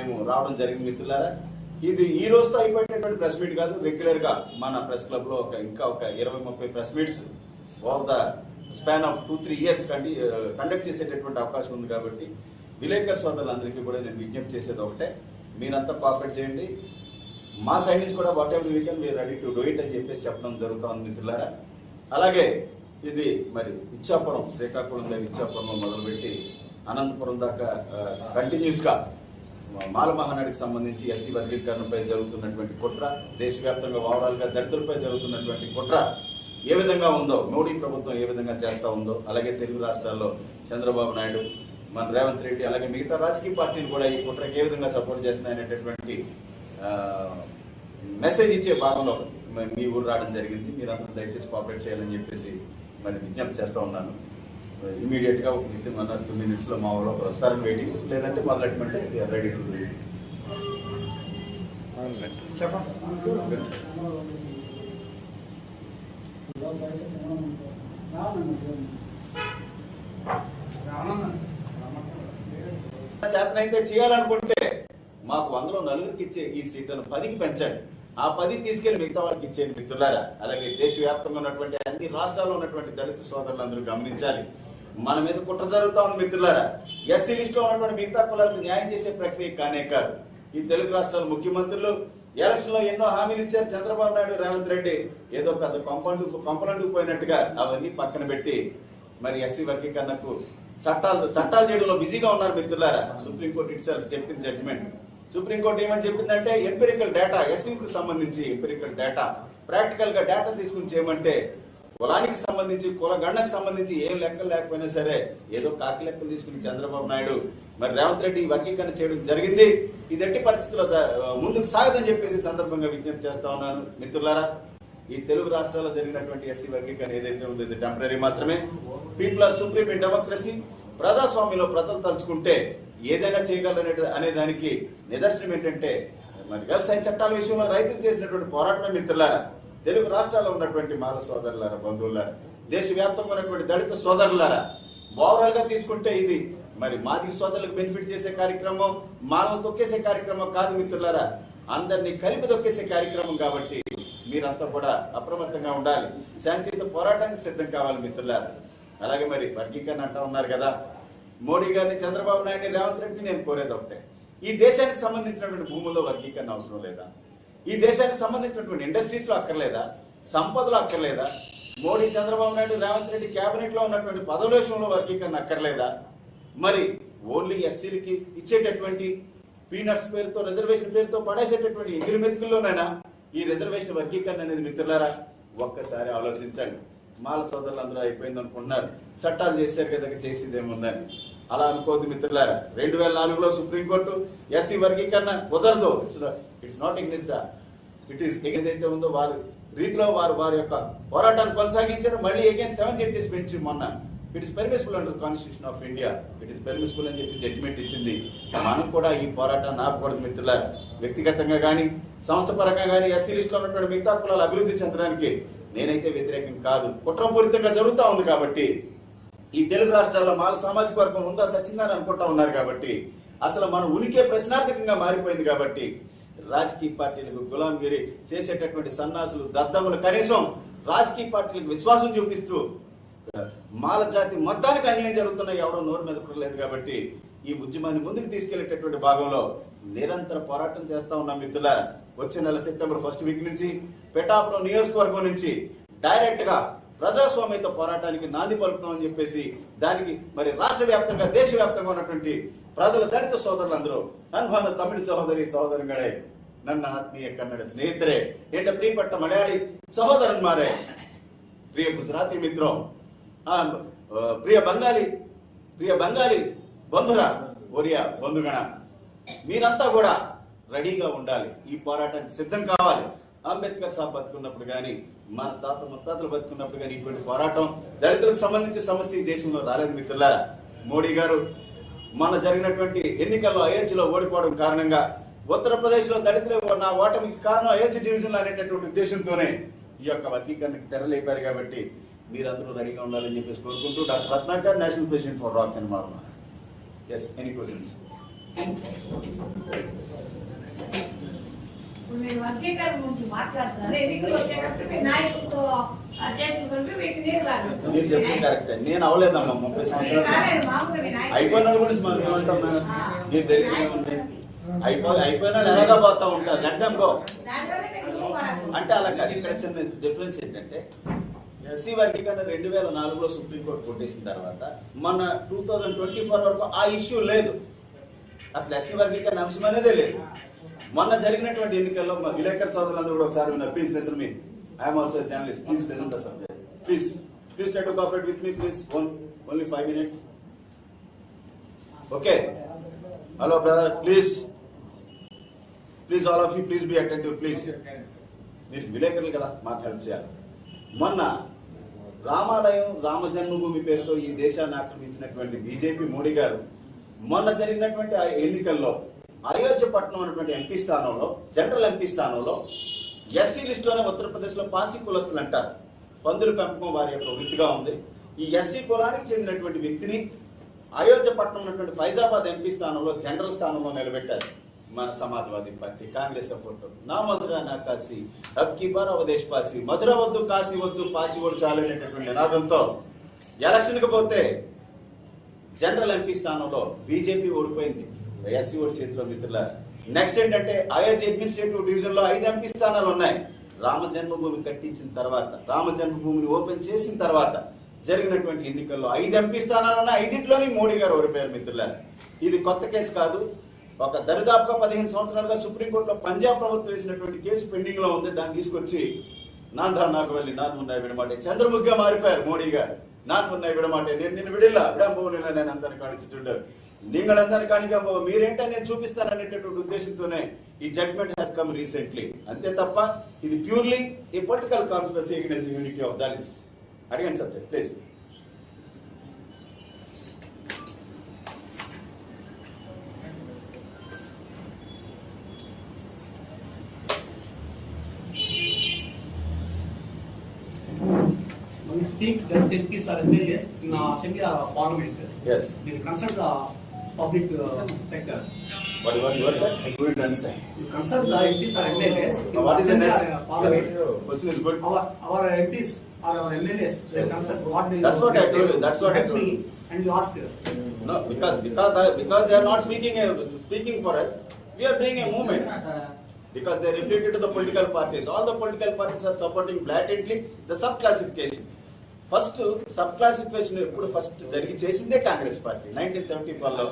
మేము రావడం జరిగింది మిత్రులారా. ఇది ఈ రోజుతో అయిపోయినటువంటి ప్రెస్ మీట్ కాదు రెగ్యులర్గా మన ప్రెస్ క్లబ్లో ఒక ఇంకా ఒక ఇరవై ముప్పై press meets over the span of two three years కండి కండక్ట్ చేసేటటువంటి అవకాశం ఉంది కాబట్టి విలేకర్ సోదరులందరికీ కూడా నేను విజ్ఞప్తి చేసేది ఒకటే. మీరంతా కోఆపరేట్ చేయండి. మా సైడ్ నుంచి కూడా whatever we can we are ready to do it అని చెప్పేసి చెప్పడం జరుగుతుంది మిత్రులారా. అలాగే ఇది మరి ఇచ్చాపురం శ్రీకాకుళం దగ్గర ఇచ్చాపురంలో మొదలుపెట్టి అనంతపురం దాకా కంటిన్యూస్గా మాల మహానాడికి సంబంధించి ఎస్సీ వర్గీకరణపై జరుగుతున్నటువంటి కుట్ర దేశవ్యాప్తంగా ఓవరాల్ దళితులపై జరుగుతున్నటువంటి కుట్ర ఏ విధంగా ఉందో మోడీ ప్రభుత్వం ఏ విధంగా చేస్తూ ఉందో అలాగే తెలుగు రాష్ట్రాల్లో చంద్రబాబు నాయుడు మన రేవంత్ రెడ్డి అలాగే మిగతా రాజకీయ పార్టీలు కూడా ఈ కుట్రకి ఏ విధంగా సపోర్ట్ చేస్తున్నాయనేటటువంటి మెసేజ్ ఇచ్చే భాగంలో మరి మీ ఊరు రావడం జరిగింది. మీరందరూ దయచేసి కోఆపరేట్ చేయాలని చెప్పేసి మరి విజ్ఞప్తి చేస్తూ ఉన్నాను. ఇమీడియట్గా within one or two మినిట్స్లో మా ఊళ్ళో వస్తారని వెయిటింగ్ లేదంటే మొదలెట్టమంటే రెడీ టు చేతనైతే చేయాలనుకుంటే మాకు వందలో నలుగురికి ఇచ్చే ఈ సీట్లను పదికి పెంచండి. ఆ పది తీసుకెళ్ళి మిగతా వాళ్ళకి ఇచ్చేయండి మిత్రులారా. అలాగే దేశవ్యాప్తంగా ఉన్నటువంటి అన్ని రాష్ట్రాల్లో ఉన్నటువంటి దళిత సోదరులందరూ గమనించాలి. మన మీద కుట్ర జరుగుతా ఉంది మిత్రులారా. ఎస్సీ లిస్ట్లో ఉన్నటువంటి మిగతా కులాలకు న్యాయం చేసే ప్రక్రియ కానే కాదు. ఈ తెలుగు రాష్ట్రాల ముఖ్యమంత్రులు ఎలక్షన్లో ఎన్నో హామీలు ఇచ్చారు చంద్రబాబు నాయుడు రేవంత్ రెడ్డి. ఏదో పెద్ద కొంపలు కొంపలండుకు పోయినట్టుగా అవన్నీ పక్కన పెట్టి మరి ఎస్సీ వర్గీకరణకు చట్టాలు చట్టాలు చేయడంలో బిజీగా ఉన్నారు మిత్రులారా. సుప్రీంకోర్టు ఇట్ సెల్ఫ్ చెప్పిన జడ్జిమెంట్. సుప్రీంకోర్టు ఏమని చెప్పిందంటే ఎంపెరికల్ డేటా ఎస్సీకి సంబంధించి ఎంపెరికల్ డేటా ప్రాక్టికల్గా డేటా తీసుకుని చేయమంటే కులానికి సంబంధించి కులగండకు సంబంధించి ఏం లెక్కలు లేకపోయినా సరే ఏదో కాకి లెక్కలు తీసుకుని చంద్రబాబు నాయుడు మరి రేవంత్ రెడ్డి వర్గీకరణ చేయడం జరిగింది. ఇది ఎట్టి పరిస్థితుల్లో ముందుకు సాగదని చెప్పేసి సందర్భంగా విజ్ఞప్తి చేస్తా ఉన్నాను. మిత్రులారా ఈ తెలుగు రాష్ట్రాల్లో జరిగినటువంటి ఎస్సీ వర్గీకరణ ఏదైతే ఉందో ఇది టెంపరీ మాత్రమే. People are supreme in democracy ప్రజాస్వామ్యంలో ప్రజలు తలుచుకుంటే ఏదైనా చేయగలనే అనే దానికి నిదర్శనం ఏంటంటే మరి వ్యవసాయ చట్టాల విషయంలో రైతులు చేసినటువంటి పోరాటమే మిత్రులారా. తెలుగు రాష్ట్రాల్లో ఉన్నటువంటి మాల సోదరులారా బంధువులారా దేశవ్యాప్తంగా ఉన్నటువంటి దళిత సోదరులారా ఓవరాల్గా తీసుకుంటే ఇది మరి మాదిగ సోదరులకు బెనిఫిట్ చేసే కార్యక్రమం మాలను తొక్కేసే కార్యక్రమం కాదు మిత్రులారా. అందరినీ కలిపి తొక్కేసే కార్యక్రమం కాబట్టి మీరంతా కూడా అప్రమత్తంగా ఉండాలి. శాంతియుత పోరాటానికి సిద్ధం కావాలి మిత్రులారా. అలాగే మరి వర్గీకరణ అంటా ఉన్నారు కదా. మోడీ గారిని చంద్రబాబు నాయుడు రేవంత్ రెడ్డిని నేను కోరేది ఒకటే. ఈ దేశానికి సంబంధించినటువంటి భూముల్లో వర్గీకరణ అవసరం లేదా? ఈ దేశానికి సంబంధించినటువంటి ఇండస్ట్రీస్లో అక్కర్లేదా? సంపదలు అక్కర్లేదా? మోడీ చంద్రబాబు నాయుడు రేవంత్ రెడ్డి కేబినెట్ ఉన్నటువంటి పదవుల విషయంలో వర్గీకరణ అక్కర్లేదా? మరి ఓన్లీ ఎస్సీలకి ఇచ్చేటటువంటి పీనట్స్ పేరుతో రిజర్వేషన్ పేరుతో పడేసేటటువంటి ఇంగిలి మెతుకుల్లోనైనా ఈ రిజర్వేషన్ వర్గీకరణ అనేది మిత్రులారా ఒక్కసారి ఆలోచించండి. మాల సోదరులు అందరూ అయిపోయింది అనుకుంటున్నారు. చట్టాలు చేశారు కదా చేసింది ఏముందని అలా అనుకోవద్దు మిత్రులారా. రెండు వేల నాలుగులో సుప్రీంకోర్టు ఎస్సీ వర్గీకరణ కుదరదు. ఇట్స్ ఇట్స్ నాట్ ఇగ్నిస్ ద ఇట్ ఈస్ ఏదైతే ఉందో వారి రీతిలో వారు వారి యొక్క పోరాటాన్ని కొనసాగించారు. మళ్ళీ అగైన్ సెవెన్ జడ్జెస్ బెంచ్ మొన్న. It is permissible under constitution of India it is permissible అని చెప్పి జడ్జిమెంట్ ఇచ్చింది. మనం కూడా ఈ పోరాటాన్ని ఆపకూడదు మిత్రులారా. వ్యక్తిగతంగా కానీ సంస్థ పరంగా కానీ ఎస్సీ లిస్ట్లో ఉన్నటువంటి మిగతా కులాలు అభివృద్ధి చెందడానికి నేనైతే వ్యతిరేకం కాదు. కుట్రపూరితంగా జరుగుతా ఉంది కాబట్టి ఈ తెలుగు రాష్ట్రాల్లో మాల సామాజిక వర్గం ఉందా? సచ్చిందని అనుకుంటా ఉన్నారు కాబట్టి అసలు మన ఉనికే ప్రశ్నార్థకంగా మారిపోయింది కాబట్టి రాజకీయ పార్టీలకు గులాంగిరి చేసేటటువంటి సన్నాసులు దద్దములు కనీసం రాజకీయ పార్టీలకు విశ్వాసం చూపిస్తూ మాల జాతి మొత్తానికి అన్యాయం జరుగుతున్నాయి. ఎవడో నోరు మీద పడలేదు కాబట్టి ఈ ఉద్యమాన్ని ముందుకు తీసుకెళ్ళేటటువంటి భాగంలో నిరంతర పోరాటం చేస్తా ఉన్నాం మిత్రుల. వచ్చే నెల సెప్టెంబర్ ఫస్ట్ వీక్ నుంచి పెటాపురం నియోజకవర్గం నుంచి డైరెక్ట్గా ప్రజాస్వామ్యతో పోరాటానికి నాంది పలుకుతామని చెప్పేసి దానికి మరి రాష్ట్ర వ్యాప్తంగా దేశవ్యాప్తంగా ఉన్నటువంటి ప్రజల దళిత సోదరులందరూ నన్ను తమిళ సహోదరి సహోదరుగాడే నన్న ఆత్మీయ కన్నడ ಕನ್ನಡ ఏంట ಎಂಡ మలయాళి ಮಲಯಾಳಿ మారే. ప్రియ గుజరాతి మిత్రం ప్రియ బంగాలి ప్రియ బంగాలి బంధురా ఒరియా బంధుగణ. మీరంతా కూడా రెడీగా ఉండాలి. ఈ పోరాటానికి సిద్ధం కావాలి. అంబేద్కర్ సాబ్ బతుకున్నప్పుడు కానీ మన తాత ముత్తాతలు బతుకున్నప్పుడు కానీ ఇటువంటి పోరాటం దళితులకు సంబంధించిన సమస్య ఈ దేశంలో రాలేదు మిత్రులారా. మోడీ గారు మన జరిగినటువంటి ఎన్నికల్లో అయోధ్యలో ఓడిపోవడం కారణంగా ఉత్తరప్రదేశ్లో దళితులు నా ఓటమికి కారణం అయోధ్య డివిజన్ అనేటటువంటి ఉద్దేశంతోనే ఈ యొక్క వర్గీకరణకి తెరలేపారు కాబట్టి మీరందరూ రెడీగా ఉండాలని చెప్పేసి కోరుకుంటూ doctor Ratnakar national president for racks అని మార్మా ఎస్ ఎనీ క్వశ్చన్స్ వర్గీకరణ గురించి మాట్లాడుతున్నారు ఎన్నికలు వచ్చేటప్పుడు మీ నాయకులతో ఆ, చేతులు కలిపి మీకు నీరు కాదు మీరు చెప్పింది కరెక్ట్ నేను అవలేదమ్మా ముప్పై మీరు సంవత్సరాలు. అయిపోయిన గురించి మనం ఏమంటాం? మీకు తెలియదు అయిపోయిన ఎలాగా పోతా ఉంటారు లెట్ గో. అంటే అలా కాదు. ఇక్కడ చిన్న డిఫరెన్స్ ఏంటంటే ఎస్సీ వర్గీకరణ రెండు వేల నాలుగులో సుప్రీంకోర్టు కొట్టేసిన తర్వాత మన టూ థౌజండ్ ట్వంటీ ఫోర్ వరకు ఆ ఇష్యూ లేదు అసలు ఎస్సీ వర్గీకరణ అంశం అనేదే లేదు. మొన్న జరిగినటువంటి ఎన్నికల్లో మా విలేకర్ సోదరులందరూ కూడా ఒకసారి ఉన్నారు please listen me I'm also journalist please listen the subject please please try to cooperate with me please only five minutes okay hello brother please please all of you please be attentive please మీరు విలేకరులు కదా మాకు help చేయాలి. మొన్న రామాలయం రామ జన్మభూమి పేరుతో ఈ దేశాన్ని ఆక్రమించినటువంటి బీజేపీ మోడీ గారు మొన్న జరిగినటువంటి ఆ ఎన్నికల్లో అయోధ్య పట్టణం అనేటువంటి ఎంపీ స్థానంలో జనరల్ ఎంపీ స్థానంలో ఎస్సీ లిస్టులోనే ఉత్తరప్రదేశ్లో పాసి కులస్తులు అంటారు. పందుల పెంపకం వారి యొక్క వృత్తిగా ఉంది. ఈ ఎస్సీ కులానికి చెందినటువంటి వ్యక్తిని అయోధ్య పట్టణం ఉన్నటువంటి ఫైజాబాద్ ఎంపీ స్థానంలో జనరల్ స్థానంలో నిలబెట్టారు. మన సమాజ్వాదీ పార్టీ కాంగ్రెస్ సపోర్ట్ నా మధుర నా కాశీ అబ్కి బార్ అవదేశ్ పాసి మధుర వద్దు కాశీ వద్దు పాసి వద్దు చాలు అనేటటువంటి నినాదంతో ఎలక్షన్కి పోతే జనరల్ ఎంపీ స్థానంలో బీజేపీ ఓడిపోయింది. ఎస్సీ ఓడి చేతిలో మిత్రుల. నెక్స్ట్ ఏంటంటే అయోధ్య అడ్మినిస్ట్రేటివ్ డివిజన్లో ఐదు ఎంపీ స్థానాలు ఉన్నాయి. రామ జన్మభూమి కట్టించిన తర్వాత రామ జన్మభూమిని ఓపెన్ చేసిన తర్వాత జరిగినటువంటి ఎన్నికల్లో ఐదు ఎంపీ స్థానాలు ఉన్నాయి. ఐదింట్లోని మోడీ గారు ఓడిపోయారు మిత్రుల. ఇది కొత్త కేసు కాదు. ఒక దరిదాపుగా పదిహేను సంవత్సరాలుగా సుప్రీంకోర్టులో పంజాబ్ ప్రభుత్వం వేసినటువంటి కేసు పెండింగ్లో ఉంది. దాన్ని తీసుకొచ్చి నాందా నాకు వెళ్ళి నాన్న మున్నాయి చంద్రముఖిగా మారిపోయారు మోడీ గారు. నా உன்னை விட నేను నిన్ను విడిలా విడంబో నేను అందరిని కాణించుతుండరు నీంగళందరిని కాణికంబో మీరేంట నేను చూపిస్తాననేటటువంటి ఉద్దేశంతోనే ఈ జడ్జ్మెంట్ హ్యాస్ కమ్ రీసెంట్లీ అంతే తప్ప ఇది purely a political conspiracy against unity of Dalits అడిగండి subject please speak, the MPs are MLAs in uh, assembly or parliament. Yes. They will consult the public uh, sector. What what you are I couldn't understand. You consult the MPs or MLAs in What is the next? uh, parliament. Question is good. Our our MPs or our MLAs, they Yes. consult what they. That's what I told you, that's what I Help told you. And you ask. No, because because the, because they are not speaking a, speaking for us, we are doing a movement. Because they are affiliated to the political parties. All the political parties are supporting blatantly the sub classification. First sub classification ఎప్పుడు first జరిగి చేసిందే Congress party nineteen seventy ఫోర్లో.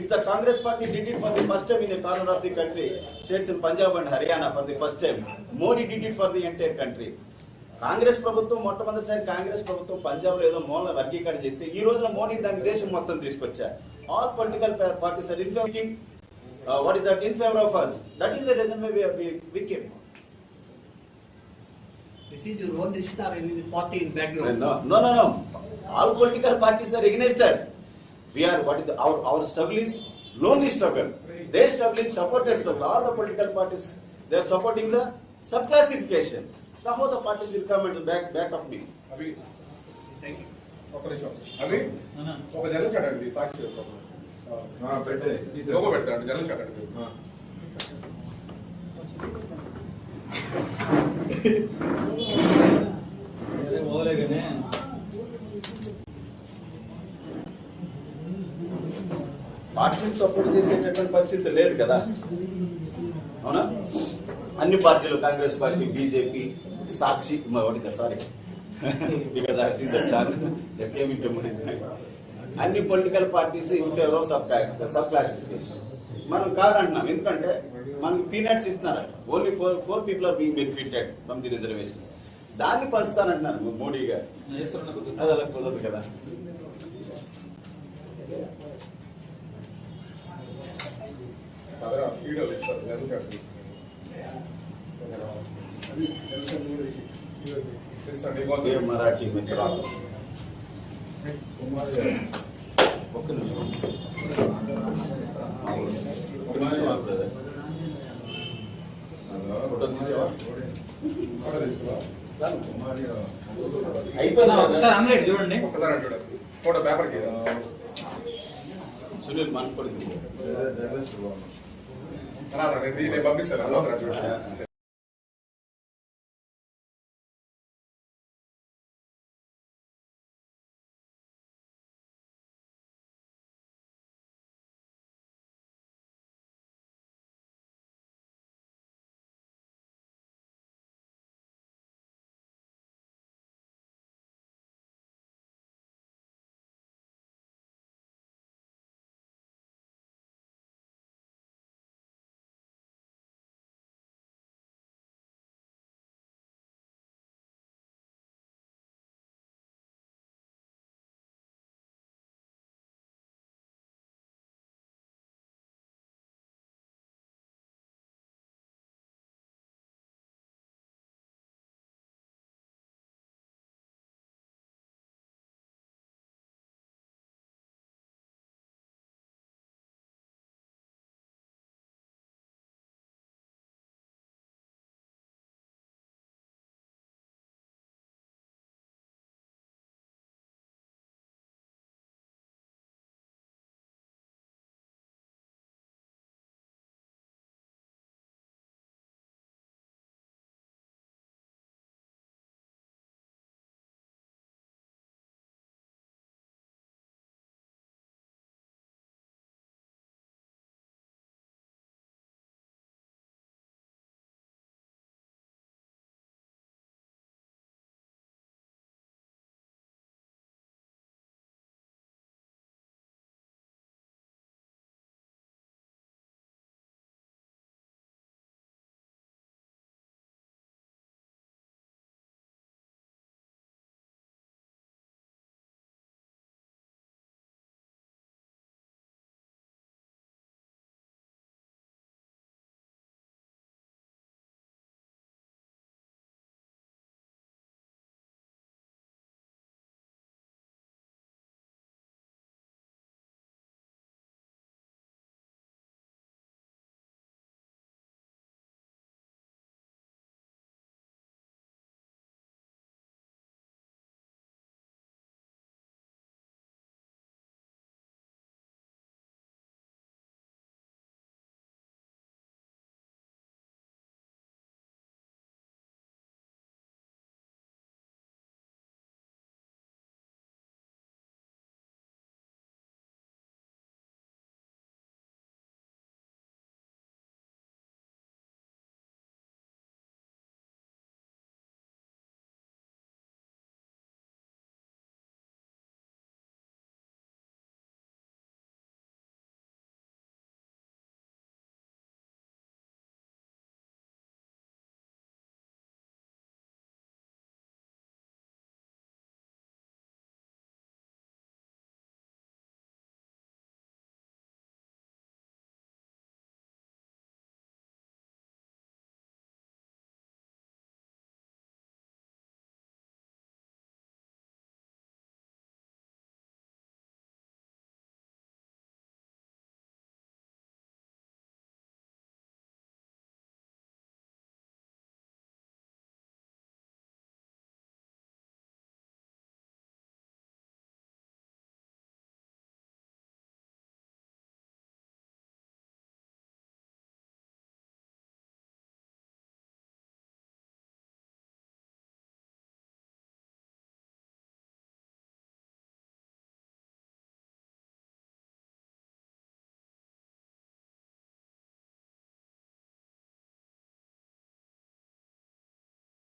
If the Congress party did it for the first time in corner of the country states in Punjab and Haryana for the first time Modi did it for the entire country Congress ప్రభుత్వం మొట్టమొదటిసారి కాంగ్రెస్ ప్రభుత్వం పంజాబ్లో ఏదో మూల వర్గీకరణ చేస్తే ఈ రోజున మోడీ దాని దేశం మొత్తం తీసుకొచ్చారు all political parties are in what is that in favour of us that is the reason why we came This is your own decision or any party in background. No, no, no, no. All political parties are against us. We are, what is the, our, our struggle is lonely struggle. Their struggle is supported struggle. All the political parties, they are supporting the subclassification. The whole the parties will come and back, back of me. అవి Thank you. ఒక్క నిమిషం అవి ఒక జనం చడండి సాక్షి యొక్క. ఆ, పెట్టే. Logo పెట్టండి జనం చడండి పార్టీని సపోర్ట్ చేసేటటువంటి పరిస్థితి లేదు కదా. అవునా? అన్ని పార్టీలు Congress party BJP Sakshi sorry. Sakshi Congress అన్ని political parties in favour of sub sub classification మనం కాదంటున్నాం. ఎందుకంటే మనకి పీనట్స్ ఇస్తున్నారు. Only four four people are being benefited from the reservation దాన్ని పంచుతానంటున్నారు మోడీ గారు. అది? అలా కుదరదు కదా మరాఠీ మిత్రాలు ఒక్క నిమిషం ఒక్క నిమిషం ఆగు brother. ఫోటో తీసావా? ఫోటో తీసుకురా. అయిపోయిందా? ఒకసారి అన్లైట్ చూడండి. ఫోటో పేపర్కి సునీల్ మన కూడా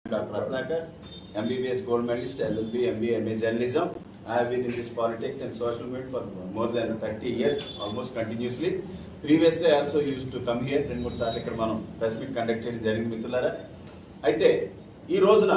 Dr. Ratnakar, MBBS gold medalist, LLB, MBA, MA journalism. I have been in this politics and social movement for more than 30 years, almost continuously. Previously, I also used to come here రెండు మూడు సార్లు ఇక్కడ మనం press meet conduct చేయడం జరిగింది మిత్రులారా అయితే ఈ రోజున